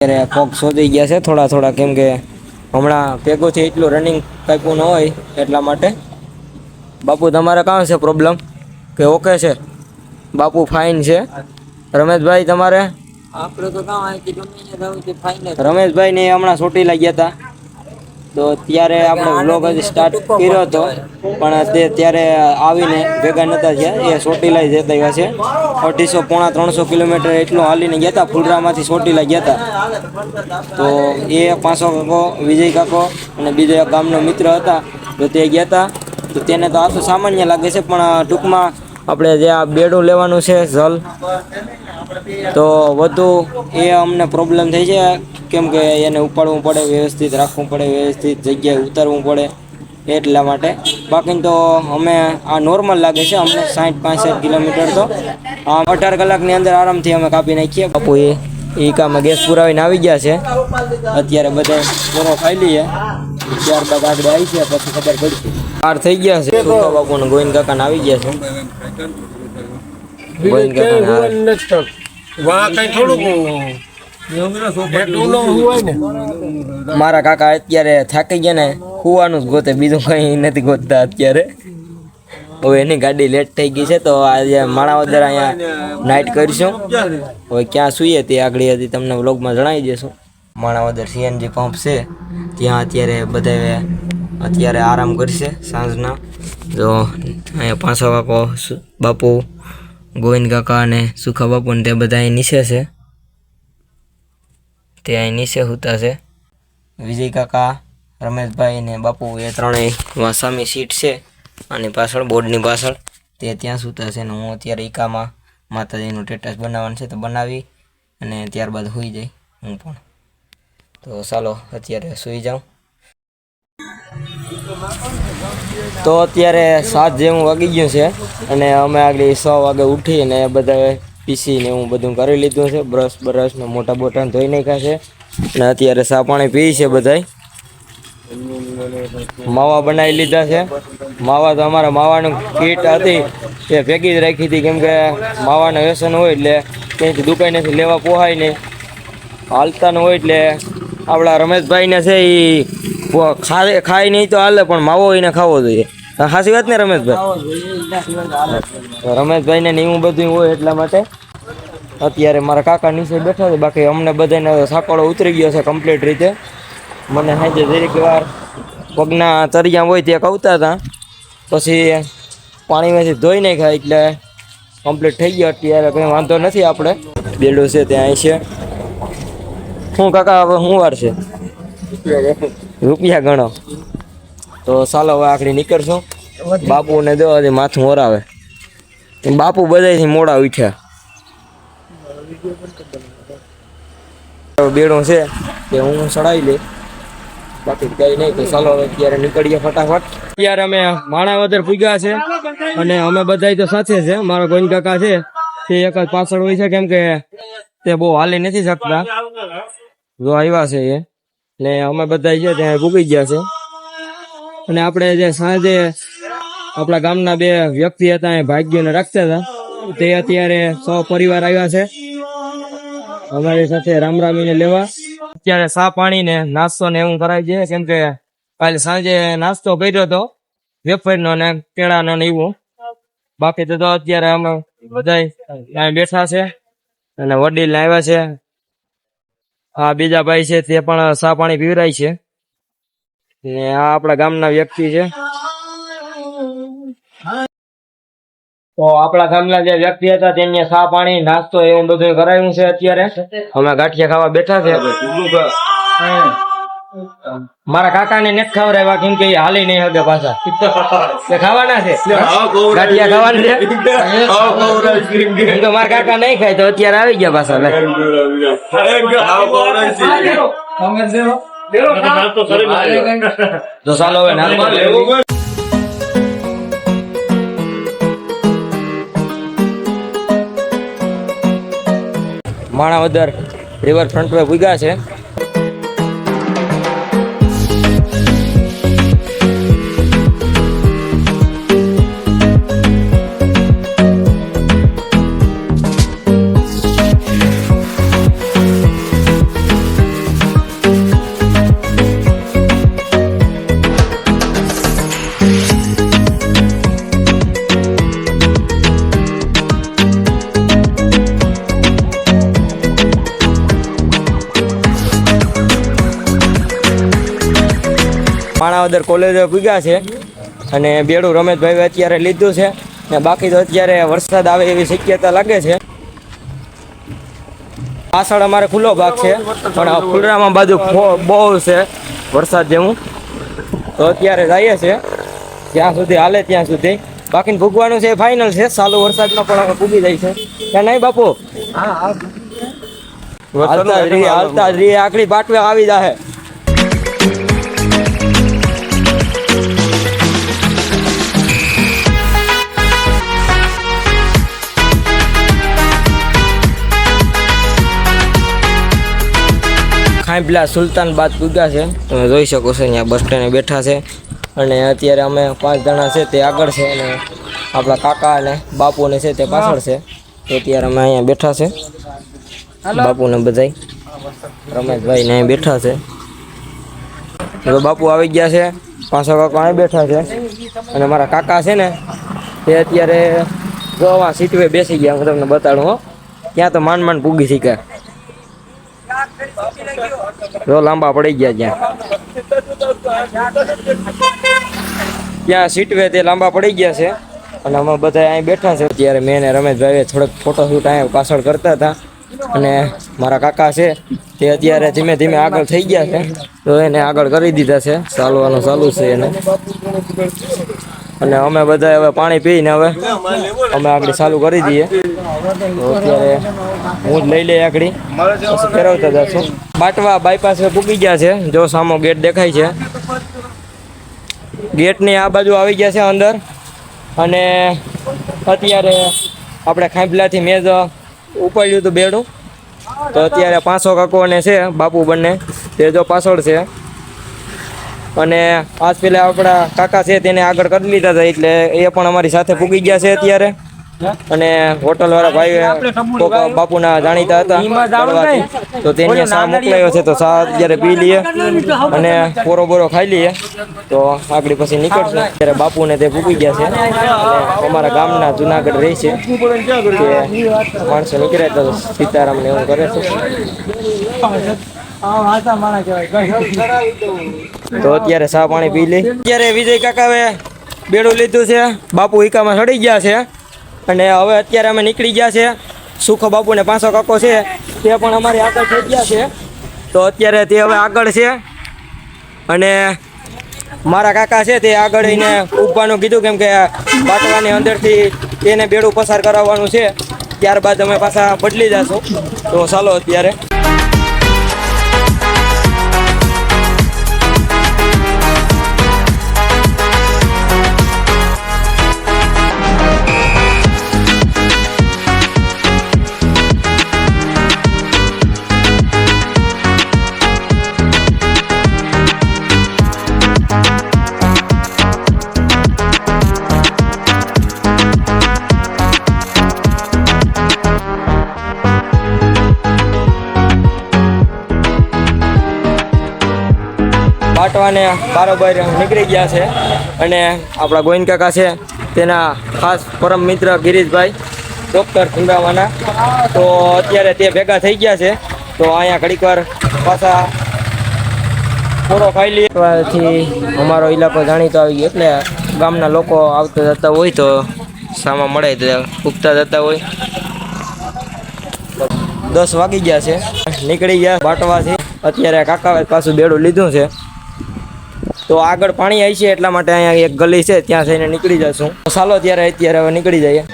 અત્યારે પગ શોધી ગયા છે થોડા થોડા કેમ કે હમણાં ભેગોથી છે એટલું રનિંગ કાપ્યું ન હોય એટલા માટે. બાપુ તમારે કાં છે પ્રોબ્લેમ કે ઓકે છે? બાપુ ફાઇન છે. રમેશભાઈ તમારે? આપણે તો કાં રમેશભાઈ ને હમણાં ચોટીલા ગયા હતા તો ત્યારે આપણે વ્લોગ હજી સ્ટાર્ટ કર્યો હતો. પણ તે ત્યારે આવીને ભેગા નતા થયા. એ ચોટીલા જતા આવ્યા છે. અઢીસો પોણા ત્રણસો કિલોમીટર એટલું હાલીને ગયા હતા. ફુલરામાંથી ચોટીલા ગયા હતા. તો એ પાંચસો કાકો વિજય કાકો અને બીજો એક ગામનો મિત્ર હતા તો તે ગયા હતા. તો તેને તો આ તો સામાન્ય લાગે છે પણ ટૂંકમાં આપણે જે આ બેડું લેવાનું છે ઝલ તો વધુ એ અમને પ્રોબ્લેમ થઈ છે કેમ કે એને ઉપાડવું પડે વ્યવસ્થિત રાખવું પડે વ્યવસ્થિત જગ્યાએ ઉતારવું પડે એટલા માટે. બાકી તો અમે આ નોર્મલ લાગે છે અમને સાઠ પાસઠ કિલોમીટર તો. આમ અઢાર કલાકની અંદર આરામથી અમે કાપી નાખીએ. બાપુ એ એ કામમાં ગેસ પુરાવીને આવી ગયા છે. અત્યારે બધા પૂરો ખાઈ લઈએ. ત્યારબાદ આગળ આવી છે પછી ખબર પડશે. પાર થઈ ગયા છે. સુકા બાપુ ને ગોવિંદ કાકાને આવી ગયા છે? ગોવિંદ કાકા વાં કઈ મારા કાકા અત્યારે થાકી ગયા ને કુવાનું જ ગોતે, બીજું કંઈ નથી ગોતતા અત્યારે. હવે એની ગાડી લેટ થઈ ગઈ છે, તો આજે માણાવદર અહીંયા નાઇટ કરીશું. હવે ક્યાં સૂઈએ તે આગળ હતી તમને વ્લોગમાં જણાવી દઈશું માણાવદર સીએનજી પંપ છે, ત્યાં અત્યારે બધા અત્યારે આરામ કરશે સાંજના. જો અહીંયા પાંચસો કાકો બાપુ ગોવિંદ કાકા અને સુખા બાપુ તે બધા અહીં નીચે છે. તે અહીં નીચે સૂતા છે. વિજય કાકા, રમેશભાઈ ને બાપુ એ ત્રણેય વાસામી સીટ છે અને પાછળ બોર્ડની પાછળ તે ત્યાં સૂતા છે ને હું અત્યારે ઈકામાં માતાજીનું ટેટસ બનાવવાનું છે તો બનાવી અને ત્યારબાદ હોઈ જાય હું પણ. તો ચાલો, અત્યારે સૂઈ જાઉં. તો અત્યારે સાત જેવું વાગી ગયું છે અને અમે આગળ છ વાગે ઉઠીને બધા પીસી ને બધું કરી લીધું છે. બ્રશ બ્રશ ને મોટા બોટા ધોઈ નાખ્યા છે અને અત્યારે સા પાણી પી છે બધાય. માવા બનાવી લીધા છે. માવા તો અમારા માવાનું કીટ હતી એ ભેગી જ રાખી હતી કેમ કે માવાનું વ્યસન હોય એટલે ક્યાંયથી દુકાનેથી લેવા પોહાય નહીં. હાલતા ન હોય એટલે આપણા રમેશભાઈને છે એ ખાય ખાય નહીં તો હાલે, પણ માવો એને ખાવો જોઈએ. સાચી વાત ને, રમેશભાઈ? રમેશભાઈ ને એવું બધું હોય એટલા માટે અત્યારે મારા કાકા નીચે બેઠા છે, બાકી અમને બધાને સાંકળો ઉતરી ગયો છે કમ્પ્લીટ રીતે. મને સાંજે દરેક વાર પગના તરિયા હોય તે કવતા હતા. પછી પાણીમાંથી ધોઈ નાખ્યા, એટલે કમ્પ્લીટ થઈ ગયો અત્યારે, કંઈ વાંધો નથી આપણે. બેડું છે ત્યાં છે. શું કાકા, હવે શું વાર છે? રૂપિયા ગણો. તો ચાલો હવે આખડી નીકળશું. બાપુને દો, હજી માથું ઓરાવે. બાપુ બધાથી મોડા ઉઠ્યા. બેડો છે કે હું ચડાવી લે બાકી કઈ નહીં, તો ચાલો હવે અત્યારે નીકળીએ ફટાફટ. અત્યારે અમે માણાવદર પૂગ્યા છે અને અમે બધા તો સાથે છે. મારા ગોઈન કાકા છે. તે એક જ પાછળ હોય છે, કેમ કે તે બહુ હાલી નથી શકતા. જો આવ્યા છે એ. ને અમે બધા છે ત્યાં ભૂગી ગયા છે. અને આપણે જે સાંજે આપણા ગામના બે વ્યક્તિ હતા, એ ભાગ્યને રાખતા હતા. તે અત્યારે સો પરિવાર આવ્યા છે. અમારી સાથે રામરામીને લેવા. અત્યારે સા પાણી ને નાસ્તો ને એવું કરાય છે કેમ કે કાલે સાંજે નાસ્તો કર્યો હતો વેફરનો ને કેળાનો ને એવું. બાકી તો અત્યારે અમે બધા બેઠા છે અને વડીલ આવ્યા છે. આ બીજા ભાઈ છે તે પણ સા પાણી પીવરાય છે. ને આ આપણા ગામના વ્યક્તિ છે. તો આપણા ગામના જે વ્યક્તિ હતા તેમને સા પાણી, નાસ્તો એવું બધું કરાયું છે અત્યારે. અમે ગાંઠિયા ખાવા બેઠા છે. મારા કાકા ને નથી ખવડાવ્યા કેમ કે હાલી નહીં હગે પાછા. ખાવાના છે. ગાંઠિયા ખાવાના છે. તો મારા કાકા નહીં ખાય તો અત્યારે આવી ગયા પાછા તો ચાલો હવે માણાવદર રિવરફ્રન્ટ પર પૂગ્યા છે. માણાવદર કોલેજે પૂગ્યા છે. અને બેડું રમેશભાઈએ અત્યારે લીધું છે. ને બાકી તો અત્યારે વરસાદ આવે એવી શક્યતા લાગે છે. પાછળ અમારે ખુલ્લો ભાગ છે. પણ ખુલ્લામાં બાજુ બહુ છે વરસાદ જેવું. તો અત્યારે જઈએ છે ત્યાં સુધી હાલે ત્યાં સુધી. બાકી ભૂગવાનું છે ફાઇનલ છે. સાલું વરસાદમાં પણ અમે ભૂગી જાય છે. કે નહીં બાપુ? હાલતા જ રહીએ હાલતા જ રહીએ. આખરી બાટવે આવી જાહે. ખાંભલા સુલતાન બાદ પૂગ્યા છે. તમે જોઈ શકો છો અહીંયા બસ સ્ટેન્ડે બેઠા છે. અને અત્યારે અમે પાંચ જણા છે તે આગળ છે અને આપણા કાકા અને બાપુને છે તે પાછળ છે. તો અત્યારે અમે અહીંયા બેઠા છે. બાપુને બધાય. રમેશભાઈ ને અહીંયા બેઠા છે. તો બાપુ આવી ગયા છે. પાછા કાકા અહીં બેઠા છે. અને મારા કાકા છે ને તે અત્યારે જોવા સીટવે બેસી ગયા હું તમને બતાડું હો. ત્યાં તો માંડ માંડ પૂગી શીખ્યા. જો લાંબા પડી ગયા ત્યાં. ત્યાં સીટવે તે લાંબા પડી ગયા છે. અને અમે બધા અહીં બેઠા છે ત્યારે મેં રમેશભાઈએ થોડોક ફોટોશૂટ અહીંયા પાછળ કરતા હતા. અને મારા કાકા છે તે અત્યારે ધીમે ધીમે આગળ થઈ ગયા છે. તો એને આગળ કરી દીધા છે. ચાલવાનું ચાલુ છે એને. અને અમે બધા હવે પાણી પીને હવે અમે આગળ ચાલુ કરી દઈએ. અત્યારે હું જ લઈ લઈ પછી ફેરવતા જશું. બાટવા બાયપાસ પૂકી ગયા છે. જો સામો ગેટ દેખાય છે. ગેટની આ બાજુ આવી ગયા છે અંદર. અને અત્યારે આપણે ખાંભલાથી મેજ ઉપાડ્યું હતું બેડું. તો અત્યારે પાંચસો કાકો અને છે બાપુ બંને. તે જો પાછળ છે. અને આજ પેલા આપણા કાકા છે તેને આગળ કરી લીધા હતા. એટલે એ પણ અમારી સાથે પૂગી ગયા છે અત્યારે. અને હોટલ વાળા ભાઈ. બાપુ બાપુના જાણીતા હતા તો તેને સા મોકલાયો છે તો સા અત્યારે પી લઈએ. અને પોરો બોરો ખાઈ લઈએ. તો આગળ પછી નીકળશે. ત્યારે બાપુને તે ભૂકી ગયા છે. અને અમારા ગામના જુનાગઢ રહે છે. તે માણસો નીકળ્યા તો સીતારામ ને એવું કરે છે. તો અત્યારે સા પાણી પી લઈ. અત્યારે વિજય કાકાએ બેડું લીધું છે. બાપુ ઈકામાં સડી ગયા છે. અને હવે અત્યારે અમે નીકળી ગયા છે. સુખો બાપુ ને પાંચસો કાકો છે. તે પણ અમારી આગળ થઈ ગયા છે. તો અત્યારે તે હવે આગળ છે. અને મારા કાકા છે તે આગળ એને ઊભવાનું કીધું કેમ કે બાટવાની અંદરથી તેને બેડું પસાર કરાવવાનું છે. ત્યારબાદ અમે પાછા બદલી જશું. તો ચાલો અત્યારે. બાટવાને બારોબાર નીકળી ગયા છે. અને આપણા ગોવિંદ કાકા છે, તેના ખાસ પરમ મિત્ર ગિરીશભાઈ ડૉક્ટર ખુંડાવાના. તો અત્યારે તે ભેગા થઈ ગયા છે. તો અહીંયા ઘડીક વાર પાછા પૂરો ખાઈ લઈએ. અમારો ઇલાકો જાણીતો આવી ગયો, એટલે ગામના લોકો આવતા જતા હોય તો સામા મળે તો, ઉગતા જતા હોય. દસ વાગી ગયા છે. નીકળી ગયા બાટવાથી અત્યારે કાકા પાછું બેડું લીધું છે. તો આગળ પાણી આવી છે એટલા માટે અહીંયા એક ગલી છે, ત્યાં જઈને નીકળી જશું ચાલો ત્યારે અત્યારે હવે નીકળી જઈએ.